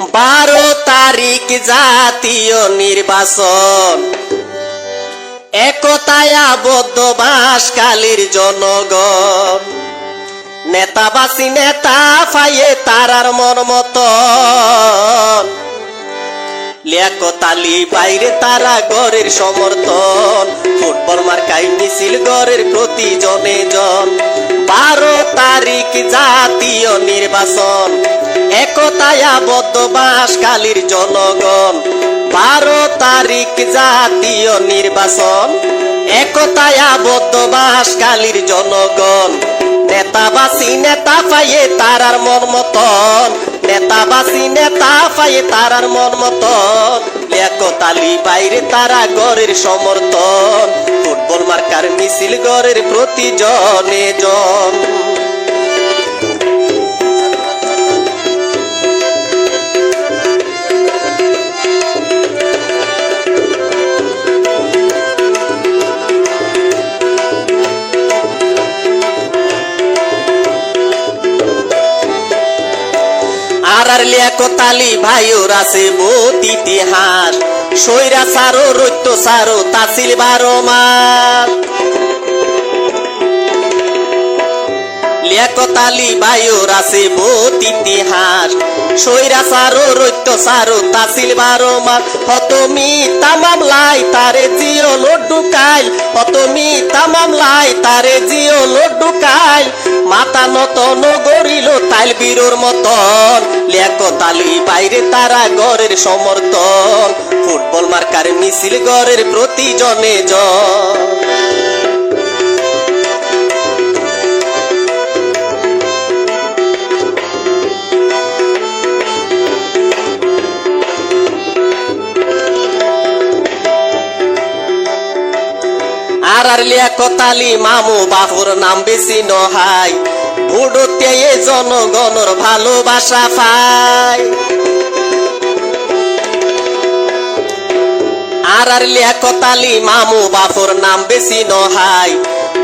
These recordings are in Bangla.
বারো তারিখ জাতীয় নির্বাচন। একতায় আবদ্ধ বাসকালীর জনগণ। নেতাবাসী নেতা ফাইয়ে তারার মন মতন। লিয়াকতালি বাইরে তারা গড়ের সমর্থন। ফুটবল মার্কাই মিছিল গড়ের প্রতি জনে জন। বারো তারিখ জাতীয় নির্বাচন। একতায় আবদ্ধ বাসকালীর জনগণ। বারো তারিখ জাতীয় নির্বাচন। একতায়া আবদ্ধ বাসকালীর জনগণ। নেতাবাসী নেতা পাইয়ে তারার মন মতন। নেতাবাসী নেতা পাইয়ে তারার মন মতন। লেকতালি বাইরে তারা গড়ের সমর্থন। ফুটবল মার্কার মিছিল গড়ের প্রতি জনে জন আর আর লিয়াকতালি ভাইওর আছে বহুত ইতিহাস সৈরা সারো রৈত্য সারো তাসিল বারো মাস লিয়াকতালি বায়ুর আছে বহুত ইতিহাস সৈরা সারো, রৈত্য সারো, তাসিল বারো মাস। হতমি তামাম লাই, তারে জিও লড্ডু কাইল। হতমি তামাম লাই, তারে জিও লড্ডু কাইল। মাথা নত নগরিল তাইল বীরোর মতন। লিয়াকতালি বাইরে তারা গড়ের সমর্থন। ফুটবল মার্কার মিছিল গড়ের প্রতি জনে জন। আর কতালি মামু, বাহুর নাম বেশি নহাই। বুড়োতে এ জনগণর ভালোবাসা পায় আর আর লিয়াকতালি মামু বাপুর নাম বেশি নহাই।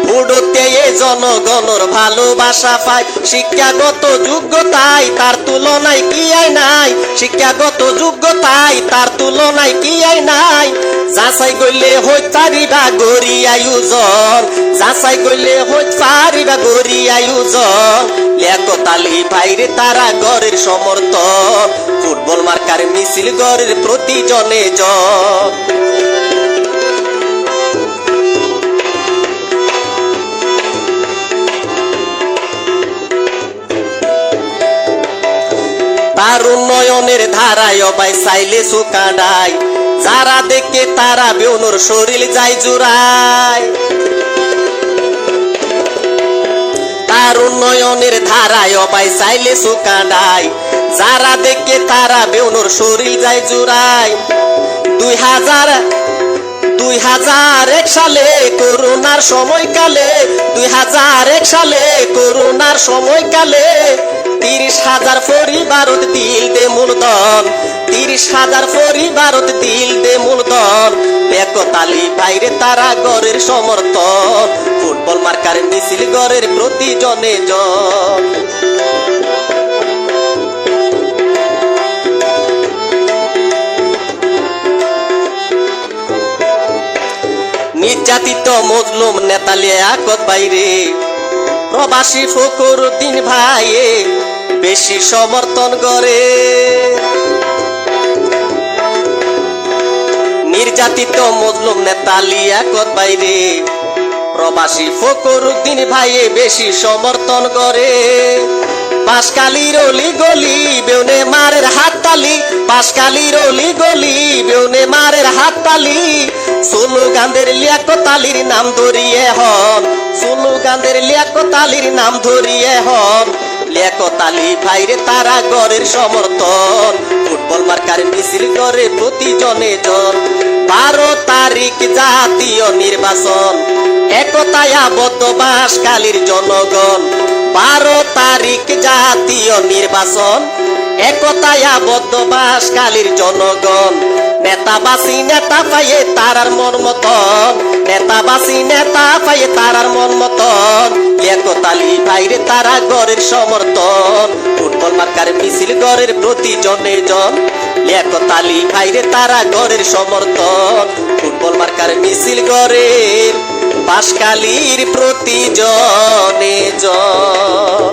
বুড়োতে এ জনগণর ভালোবাসা পায়। শিক্ষাগত যোগ্যতাই তার তুলনায় কি আই নাই? শিক্ষাগত যোগ্যতাই তার তুলনায় কি আই নাই? যাচাই গইলে হই পারিবা গরি আয়োজন যাচাই গইলে হই পারিবা গরি আয়োজন লেকতালি বাইরে তারা গড়ের সমর্থন ফুটবল মার্কার মিছিল গড়ের প্রতি জনে জন তার উন্নয়নের ধারায় অবাই চাইলে সুকাডাই যারা দেখে তারা বেউনুর শরীর যায় জুড়ায়। তার উন্নয়নের ধারায় অবাই চাইলে সুকাডাই যারা দেখে তারা বেউনুর শরীর যায় জুড়ায়। দুই হাজার দুই হাজার এক সালে করোনার সময়কালে, দুই হাজার এক সালে করোনার সময়কালে তিরিশ হাজার পরিবারত দিল দে মূলধন তিরিশ হাজার পরিবারত দিল দে মূলধন একতালি বাইরে তারা গড়ের সমর্থন। ফুটবল মার্কার মিছিল গড়ের প্রতি জনে। জন নির্যাতিত মজলুম নেতালিয়া আকত বাইরে। প্রবাসী ফকুর দিন ভাইয়ে বেশি সমর্থন করে। নির্যাতিত মজলুম নেতালি একত বাইরে। প্রবাসী ফকুর দিন ভাইয়ে বেশি সমর্থন করে। পাশকালির অলি গলি বেউনে মারের হাত তালি পাশকালির অলি গলি বেউনে মারের হাত তালি সোনু গান্ধের লিয়াকতালির নাম ধরিয়ে হন। সোনু গান্ধের লিয়াকতালির নাম ধরিয়ে হন। লিয়াকতালি ভাইরে তারা গড়ের সমর্থন। ফুটবল মার্কার মিছিল করে প্রতি জনে বারো তারিখ জাতীয় নির্বাচন। একতায় আবদ্ধ বাসকালীর জনগণ। বারো তারিখ জাতীয় নির্বাচন। একতায় আবদ্ধ বাসকালীর জনগণ। নেতাবাসী নেতা পাইয়ে তারার মন মতন নেতাবাসী নেতা পাইয়ে তারার মন মতন একতালি বাইরে তারা গড়ের সমর্থন। ফুটবল মার্কার মিছিল গড়ের প্রতি জনে জন লিয়াকত আলী বাইরে তারা গড়ের সমর্থন। ফুটবল মার্কার মিছিল গড়ের পাশকালির প্রতি জনে জন